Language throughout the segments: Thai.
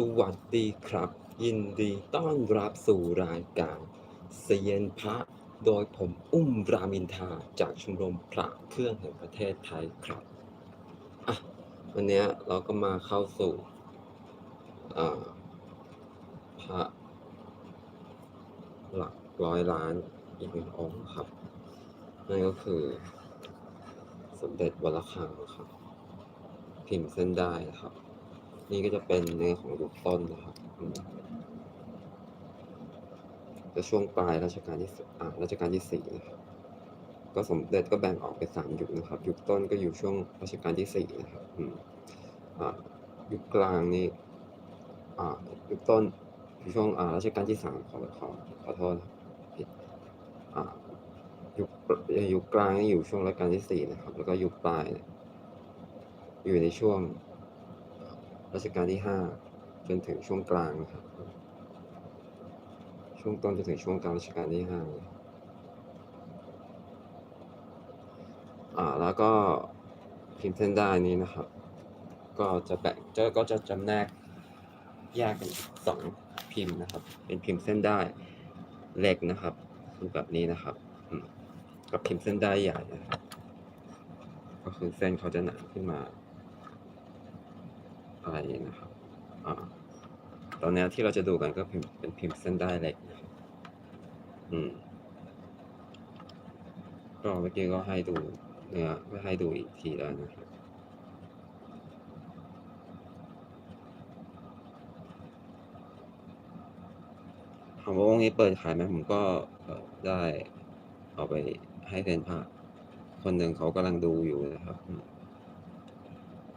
สวัสดีครับ ยินดีต้อนรับสู่รายการเซียนพระ โดยผมอุ้มรามินทาจากชมรมพระเครื่องแห่งประเทศไทยครับอะวันนี้เราก็มาเข้าสู่พระหลักร้อยล้านอีกหนึ่งองค์ครับ นั่นก็คือ สมเด็จวระฆังครับ พิมพ์เส้นได้ครับ นี่ก็จะเป็นเนื้อของยุคต้นนะครับ จะช่วงปลายรัชกาลที่สอ่ารัชกาลที่สี่นะครับ ก็สมเด็จก็แบ่งออกเป็นสามยุคนะครับ ยุคต้นก็อยู่ช่วงรัชกาลที่สี่นะครับอืมอ่ายุคกลางนี่อ่ายุคต้นอยู่ช่วงอ่ารัชกาลที่สามขอขอขอโทษนะครับผิดอ่ายุคยุคกลางนี่อยู่ช่วงรัชกาลที่สี่นะครับ แล้วก็ยุคปลายเนี่ยอยู่ในช่วง รัชกาลที่ห้าจนถึงช่วงกลางนะครับ ช่วงต้นจนถึงช่วงกลางรัชกาลที่ห้าอ่าแล้วก็พิมพ์เส้นได้นี้นะครับ ก็จะแบ่งจะก็จะจำแนกแยกเป็นสองพิมพ์นะครับ เป็นพิมพ์เส้นได้เล็กนะครับคือแบบนี้นะครับกับพิมพ์เส้นได้ใหญ่นะครับก็คือเส้นเขาจะหนาขึ้นมา อะไรนะครับอตอนนี้ที่เราจะดูกันก็เป็นพิมพ์เส้นได้เล็กนะครับอืมก็เมื่อกี้ก็ให้ดูเนื้อก็ให้ดูอีกทีแล้วนะครับถามว่าองนี้เปิดขายไหมผมก็ได้เอาไปให้เซนพาคนหนึ่งเขากำลังดูอยู่นะครับ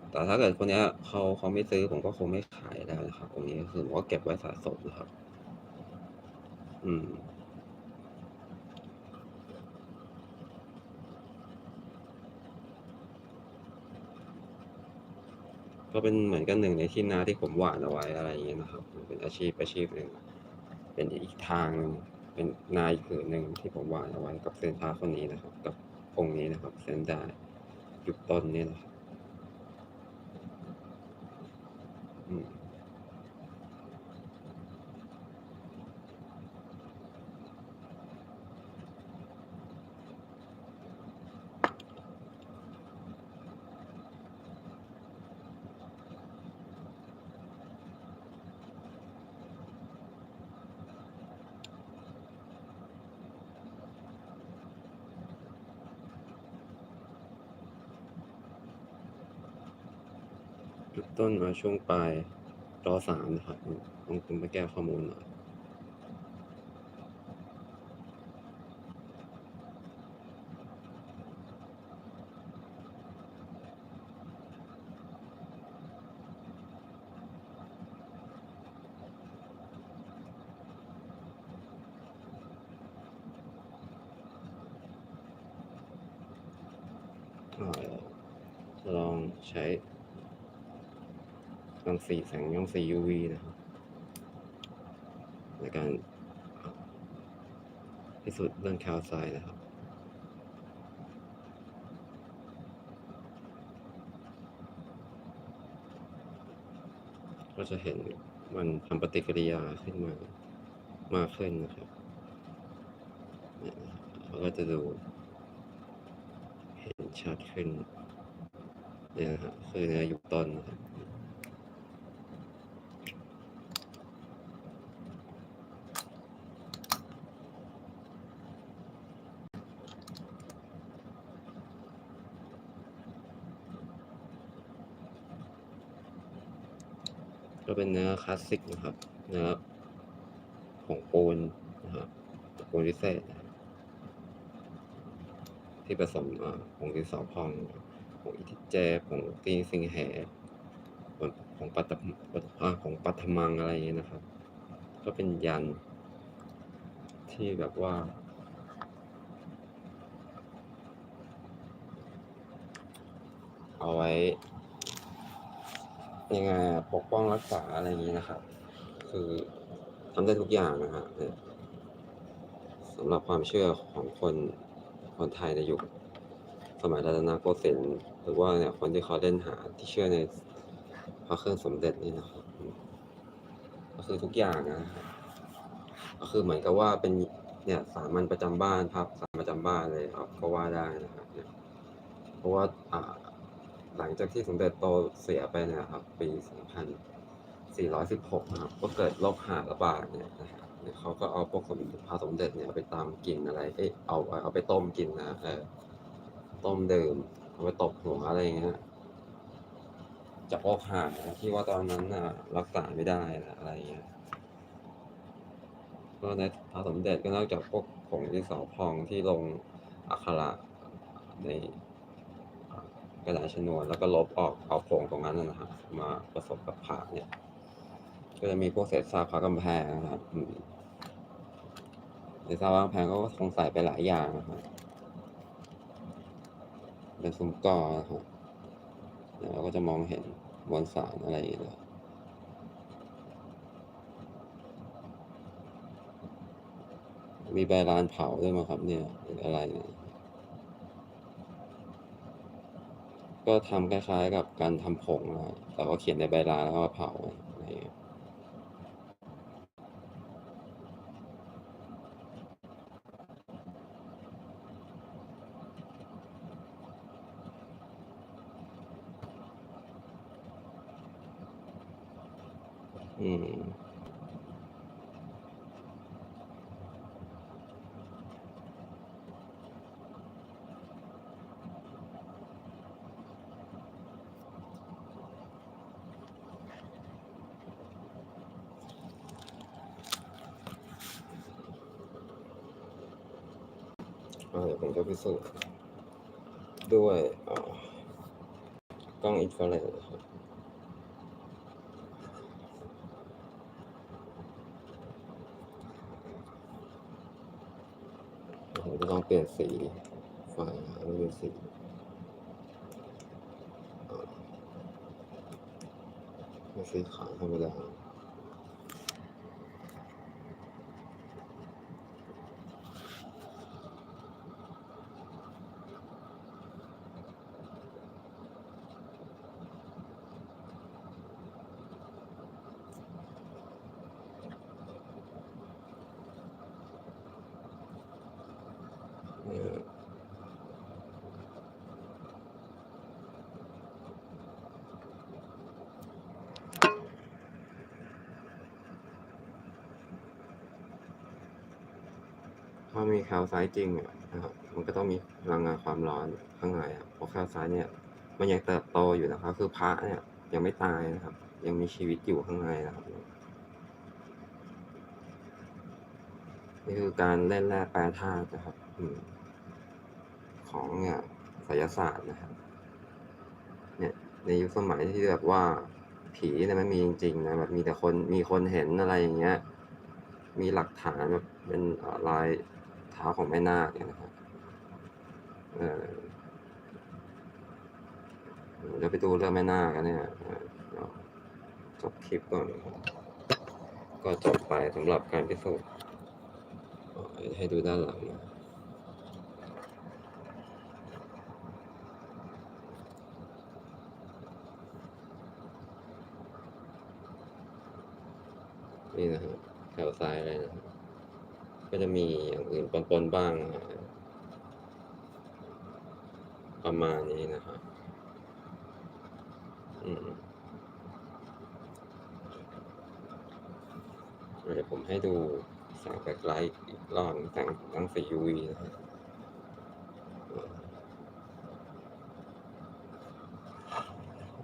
แต่ถ้าเกิดคนเนี้ยเขาเขาไม่ซื้อผมก็คงไม่ขายแล้วนะครับตรงนี้ก็คือผมก็เก็บไว้สะสมนะครับ อืมก็เป็นเหมือนกันหนึ่งในที่นาที่ผมหว่านเอาไว้อะไรอย่างเงี้ยนะครับ เป็นอาชีพอาชีพหนึ่งเป็นอีกทางหนึ่งเป็นนาอีกผืนหนึ่งที่ผมหว่านเอาไว้กับเซนพาคนนี้นะครับ กับองค์นี้นะครับ เซนได้ยุคต้นนี่นะครับ อื ต้นมาช่วงปลายรอสามนะครับต้องคุณไปแก้ข้อมูลหน่อยลองใช้ รังสีแสงรังสี UV นะครับในการพิสูจน์เรื่องแคลไซด์นะครับก็จะเห็นมันทำปฏิกิริยาขึ้นมามากขึ้นนะครับเราก็จะดูเห็นชัดขึ้นเนี่ยนะครับคือเนื้อยุคต้นนะครับ ก็เป็นเนื้อคลาสสิกนะครับ เนื้อของปูนนะครับปูนพิเศษนะครับที่ผสมอ่าผงดินสอพองผงอิทิเจผงตีนสิงแหผงของปัตตมอ่าของปัทมังอะไรอย่างเงี้ยนะครับ ก็เป็นยันที่แบบว่าเอาไว้ ยังไงปกป้องรักษาอะไรอย่างนี้นะครับ คือทำได้ทุกอย่างนะฮะเนี่ยสำหรับความเชื่อของคนคนไทยในยุคสมัยรัตนโกสินทร์หรือว่าเนี่ยคนที่เขาเล่นหาที่เชื่อในพระเครื่องสมเด็จนี่นะครับ ก็คือทุกอย่างนะครับก็คือเหมือนกับว่าเป็นเนี่ยสามัญประจำบ้านครับสามัญประจำบ้านเลยครับก็ว่าได้นะครับเพราะว่าอ่า หลังจากที่สมเด็จโตเสียไปเนะครับ ปี 2416 นะครับ ก็เกิดโรคหาระบาดเนี่ยนะครับเขาก็เอาพวกสมพระสมเด็จเนี่ยเอาไปตามกินอะไร เอ้ยเอาเอาไปต้มกินนะเออต้มดื่มเอาไปตบหัวอะไรอย่างเงี้ยจากโรคหาที่ว่าตอนนั้นน่ะรักษาไม่ได้นะอะไรอย่างเงี้ยก็ในพระสมเด็จก็นอกจากพวกผงที่สอพองที่ลงอักขระใน กระดาษชนวน แล้วก็ลบออกเอาผงตรงนั้นนะนะครับมาผสมกับผ้าเนี่ย ก็จะมีพวกเศษซากผ้ากำแพงนะครับเศษซากผ้ากำแพงก็คงใส่ไปหลายอย่างนะครับเป็นซุ้มกอนะครับเดี๋ยวเราก็จะมองเห็นมวลสารอะไรอย่างเงี้ยมีใบลานเผาด้วยมั้งครับเนี่ยออะไรเนี่ย ก็ทำคล้ายๆกับการทำผงนะแต่ว่าเขียนในใบลานแล้วก็เผาอะไรอย่างเงี้ยอืม เดี๋ยวผมจะพิสูจน์ด้วยกล้องอินฟราเรดนะครับผมจะต้องเปลี่ยนสีไฟมันเป็นสีสีขาวธรรมดา เอ่อ ถ้ามีแคลไซต์จริงนะครับมันก็ต้องมีพลังงานความร้อนข้างในอะเพราะแคลไซต์เนี่ยมันยังเติบโตอยู่นะครับ คือพระเนี่ยยังไม่ตายนะครับ ยังมีชีวิตอยู่ข้างในนะครับนี่คือการเล่นแร่แปรธาตุนะครับของเนี่ยไสยศาสตร์นะครับ เนี่ยในยุคสมัยที่แบบว่าผีเนี่ยมันมีจริงๆนะแบบมีแต่คนมีคนเห็นอะไรอย่างเงี้ย มีหลักฐานแบบเป็นเอ่อรอย ท้าของแม่นาคเนี่ยนะครับเออเดี๋ยวไปดูเรื่องแม่นาคกันเนี่ยจบคลิปก่อนนะครับก็จบไปสำหรับการพิสูจน์ให้ดูด้านหลังนะนี่นะครับแถวซ้ายเลยนะครับ ก็จะมีอย่างอื่นปนๆบ้างนะประมาณนี้นะครับอืมเดี๋ยวผมให้ดูแสงแบคไลท์อีกรอบแสงรังสี UV นะครับ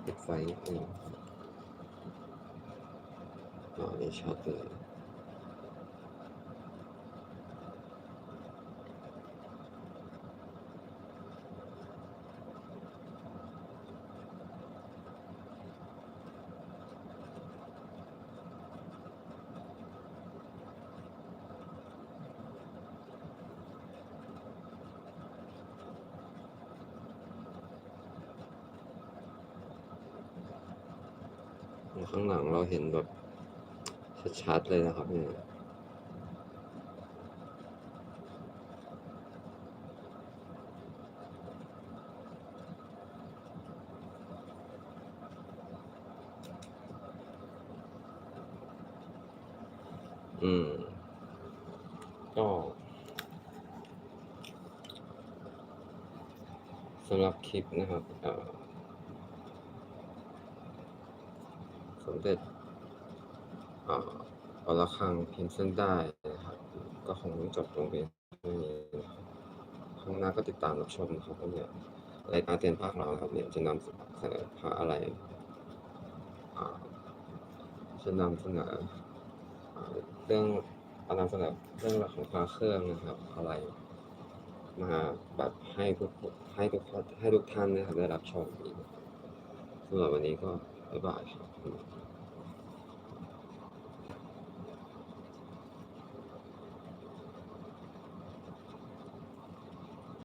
ปิดไฟนิดนึงอ๋อนี่ชัดเลย ข้างหลังเราเห็นแบบชัดๆเลยนะครับเนี่ยอืม ก็สำหรับคลิปนะครับเอ่อ สมเด็จอ่ออรคังพิมพ์เส้นได้นะครับ ก็คงจบลงเพียงนี้ครับข้างหน้าก็ติดตามรับชมนะครับว่าเนี่ยรายการเตียนภาคเราครับเนี่ยจะนำเสนอพระอะไรอ่าจะนำเสนอเรื่องอานำเสนอเรื่องราวของพระเครื่องนะครับ อะไร มาแบบให้ทุกให้ทุกให้ทุกท่านนะครับได้รับชมสำหรับวันนี้ก็ บ๊ายบายครับ